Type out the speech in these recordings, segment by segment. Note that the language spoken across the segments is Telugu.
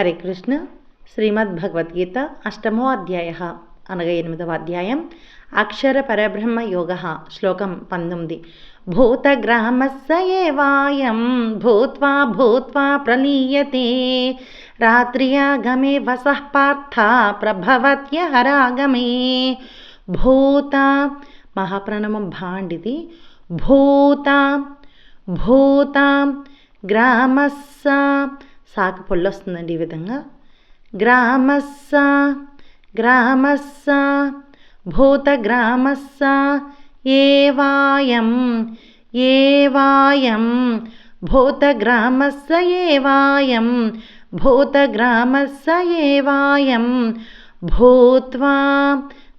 హరే కృష్ణ. శ్రీమద్ భగవద్గీత అష్టమో అధ్యాయ అనగా ఎనిమిదవ అధ్యాయం. అక్షర పరబ్రహ్మ యోగ శ్లోకం పంతొమ్మిది. భూతగ్రామస్యేవాయం భూత్వా భూత్వా ప్రలీయతే. రాత్ర్యాగమే వసః పార్థ ప్రభవత్య హరాగమే భూత మహాప్రణవం భాండిది. భూత భూత గ్రామస్స సాకు పొల్లు వస్తుందండి ఈ విధంగా. గ్రామస్స గ్రామస్స భూతగ్రామస్స ఏవాయం ఏవాయం భూతగ్రామస్స ఏవాయం భూతగ్రామస్స ఏవాయం భూత్వా.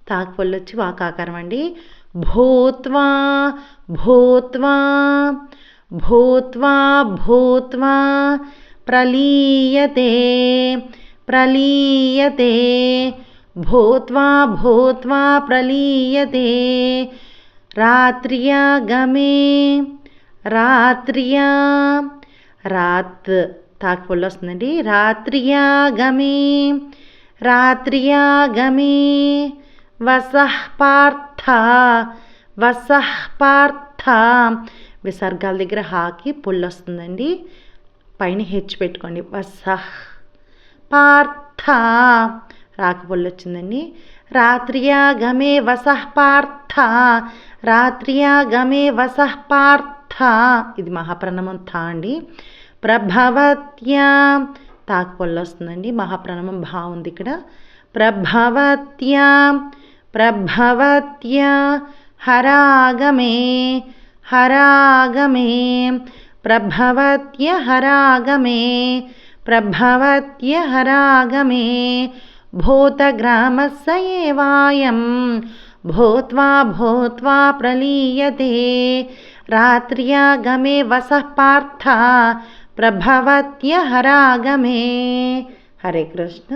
తాకు పొల్లు వచ్చి వాకాకారం అండి. భూత్వా భూత్వా భూత్వా భూత్వా. ప్రలీయతే ప్రలీయతే భూత్వా భూత్వా ప్రలీయతే రాత్ర్యాగమే రాత్ర్యా రాత్ తాకు పొల్లు వస్తుందండి రాత్ర్యాగమే రాత్ర్యాగమే వసః పార్థ వసః పార్థ విసర్గాల దగ్గర హాకి పుల్లు వస్తుందండి పైన హెచ్ పెట్టుకోండి. వసః పార్థ. రాక పుల్లు వచ్చిందండి. రాత్ర్యాగమే వసః పార్థ. రాత్ర్యాగమే వసః పార్థ. ఇది మహాప్రణమం థా అండి. ప్రభవత్యా. తాకు వస్తుందండి. మహాప్రణమం భా ఉంది ఇక్కడ. ప్రభవత్యా. ప్రభవత్యా. హరాగమే. హరాగమే. ప్రభవత్య హరాగమే ప్రభవత్య హరాగమే భూతగ్రామస్య ఏవాయం భూత్వా భూత్వా ప్రలీయతే రాత్ర్యాగమే వసః పార్థ ప్రభవత్య హరాగమే హరే కృష్ణ